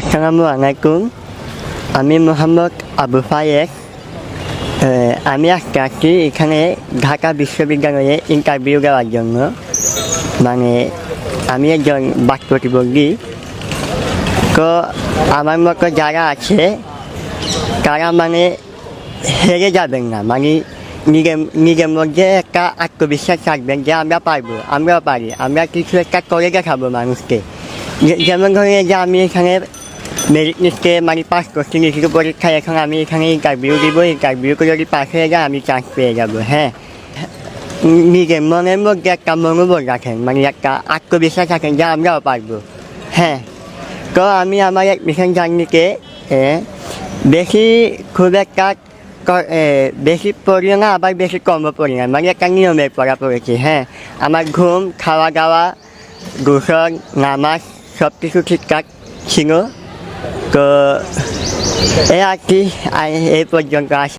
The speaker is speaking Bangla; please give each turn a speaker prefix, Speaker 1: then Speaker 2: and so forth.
Speaker 1: আসসালামু আলাইকুম। আমি মোহাম্মদ আবু ফায়েক। আমি আজকে আসছি এখানে ঢাকা বিশ্ববিদ্যালয়ে ইন্টারভিউ দেওয়ার জন্য। মানে আমি একজন বাক প্রতিবন্ধী তো আমার মতো যারা আছে, তারা মানে হেরে যাবেন না। মানে নিজের নিজের মধ্যে একটা আত্মবিশ্বাস থাকবেন যে আমরা পারব আমরাও পারি, আমরা কিছু একটা করে দেখাবো মানুষকে। যেমন ধরে যে আমি এখানে মেরিট লিস্টে মানে পাস করছি লিখিত পরীক্ষায় এখন আমি এখানে ইন্টারভিউ দিব ইন্টারভিউ করে যদি পাস হয়ে যায়, আমি চান্স পেয়ে যাব হ্যাঁ নিজের মনের মধ্যে একটা মনোবল রাখেন মানে একটা আত্মবিশ্বাস রাখেন যে আমরাও পারব হ্যাঁ তো আমি আমার এক মিশন জার্নিকে বেশি খুব একটা বেশি পড়িও না, আবার বেশি কমও পড়ি না মানে একটা নিয়মের পড়া পড়েছি হ্যাঁ আমার ঘুম খাওয়া দাওয়া গোসল, নামাজ সব কিছু ঠিকঠাক ছিল ke e eh, aki ai e po jong